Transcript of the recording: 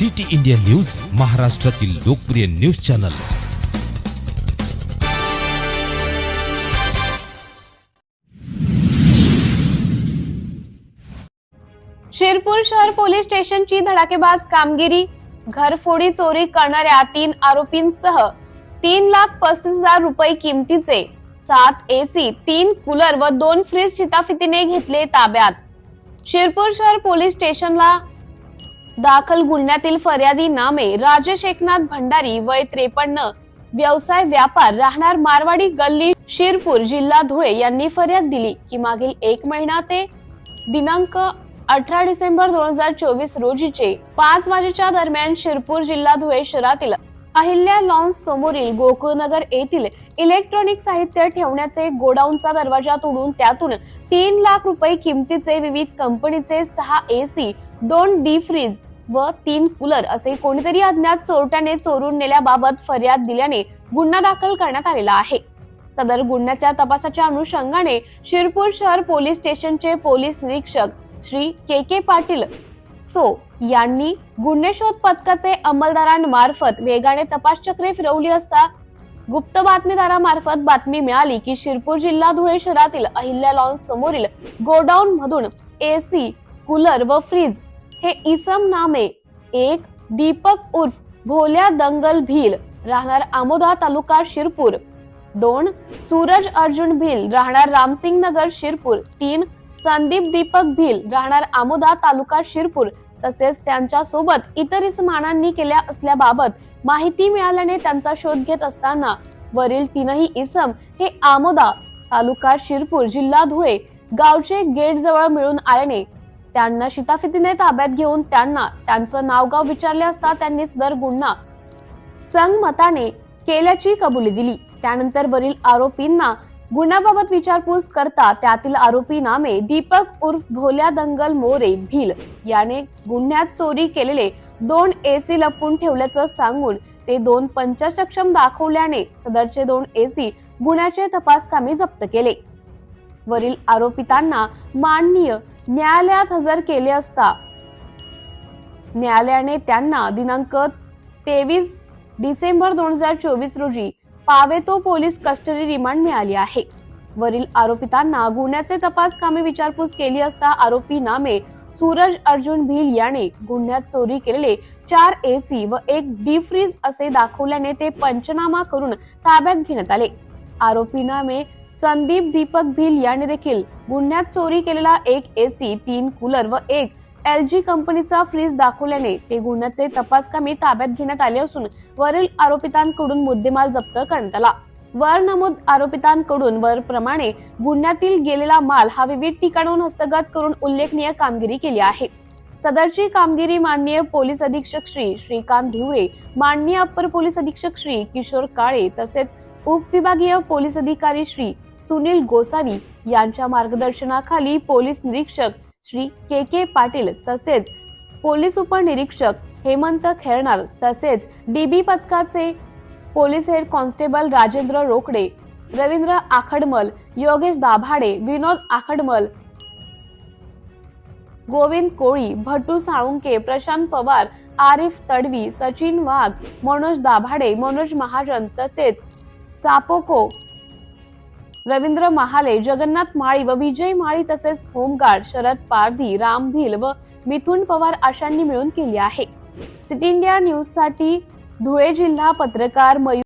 City India news महाराष्ट्रातील लोकप्रिय news channel. Shirpur शहर पोलीस स्टेशनची धडाकेबाज कामगिरी घरफोडी चोरी करणाऱ्या तीन आरोपींसह तीन लाख पस्तीस हजार रुपये किमतीचे सात एसी तीन कूलर व दोन फ्रीज चिताफितीने घेतले ताब्यात. शिरपूर शहर पोलीस स्टेशनला दाखल गुन्ह्यातील फर्यादी नामे राजेश एकनाथ भंडारी वय त्रेपन्न. व्यवसाय व्यापार राहणार मारवाडी गल्ली शिरपूर जिल्हा धुळे यांनी फर्याद दिली. की मागील एक महिना ते दिनांक अठरा डिसेंबर दोन हजार चोवीस रोजीचे पाच वाजेच्या दरम्यान शिरपूर जिल्हा धुळे शहरातील अहिल्या लॉन्स समोरील गोकुळनगर येथील इलेक्ट्रॉनिक साहित्य ठेवण्याचे गोडाऊनचा दरवाजा तोडून त्यातून तीन लाख रुपये किमतीचे विविध कंपनीचे सहा एसी दोन डी फ्रीज व तीन कूलर असे कोणीतरी अज्ञात चोरट्याने चोरून नेल्याबाबत फर्याद दिल्याने गुन्हा दाखल करण्यात आलेला आहे. सदर गुन्ह्याच्या तपासाच्या अनुषंगाने शिरपूर शहर पोलीस स्टेशनचे पोलीस निरीक्षक श्री के के पाटील सो यांनी गुन्हे शोध पथकाचे अंमलदारांमार्फत वेगाने तपास चक्रे फिरवली असता गुप्त बातमीदारामार्फत बातमी मिळाली की शिरपूर जिल्हा धुळे शहरातील अहिल्या लॉन्स समोरील गोडाऊन मधून एसी कूलर व फ्रीज हे इसम नामे एक दीपक उर्फ भोल्या दंगल भील राहणार आमोदा तालुका शिरपूर. दोन सूरज अर्जुन भील राहणार रामसिंग नगर शिरपूर. तीन संदीप दीपक भील राहणार आमोदा तालुका शिरपूर. तसेच त्यांच्यासोबत इतर इसमानांनी केल्या असल्याबाबत माहिती मिळाल्याने त्यांचा शोध घेत असताना वरील तीनही इसम हे आमोदा तालुका शिरपूर जिल्हा धुळे गावचे गेट जवळ मिळून आल्याने त्यांना शिताफितीने ताब्यात घेऊन त्यांना त्यांचं नावगाव विचारले असता त्यांनी सदर गुन्हा संगमताने केल्याची कबुली दिली. त्यानंतर वरील आरोपींना गुन्ह्याबाबत विचारपूस करता त्यातील आरोपी नामे दीपक उर्फ भोल्या दंगल मोरे भिल याने गुन्ह्यात चोरी केलेले दोन एसी लपवून ठेवल्याचं सांगून ते दोन पंचसक्षम दाखवल्याने सदरचे दोन एसी गुन्ह्याचे तपासकामी जप्त केले. वरील आरोपितांना माननीय न्यायालयात हजर केले असता. न्यायालयाने त्यांना दिनांक तेवीस डिसेंबर दोन हजार चोवीस रोजी पावेतो पोलीस कस्टडी रिमांड मिळाली आहे. वरील आरोपितांना गुन्ह्याचे तपास कामे विचारपूस केली असता आरोपी नामे सूरज अर्जुन भील याने गुन्ह्यात चोरी केलेले चार एसी व एक डी फ्रीज असे दाखवल्याने ते पंचनामा करून ताब्यात घेण्यात आले. आरोपी नामे संदीप दीपक भिल याने देखील गुन्ह्यात चोरी केलेला एक एसी तीन कूलर व एक एल जी कंपनीचा फ्रीज दाखवल्याने ते गुन्ह्याचे तपासकामी ताब्यात घेण्यात आले असून वरील आरोपितांकडून मुद्देमाल जप्त करण्यात आला. वर नमूद आरोपितांकडून वर प्रमाणे गुन्ह्यातील गेलेला माल हा विविध ठिकाणाहून हस्तगत करून उल्लेखनीय कामगिरी केली आहे. सदरची कामगिरी माननीय पोलीस अधीक्षक श्री श्रीकांत धिवरे माननीय अप्पर पोलीस अधीक्षक श्री किशोर काळे तसेच उपविभागीय पोलीस अधिकारी श्री सुनील गोसावी यांच्या मार्गदर्शनाखाली पोलीस निरीक्षक श्री के के पाटील तसेच पोलीस उपनिरीक्षक हेमंत खेरणार तसेच डीबी पथकाचे police head constable Rajendra Rokade Ravindra Akhadmal Yogesh Dabhade Vinod Akhadmal Govind Koli Bhattu Salunke Prashant Pawar Arif Tadvi Sachin Wagh Manoj Dabhade Manoj Mahajan तसेच चापोको. रवींद्र महाले जगन्नाथ माळी व विजय माळी तसेच होमगार्ड शरद पारधी राम भिल व मिथुन पवार अशांनी मिळून केली आहे. सिटी इंडिया न्यूजसाठी धुळे जिल्हा पत्रकार मयूर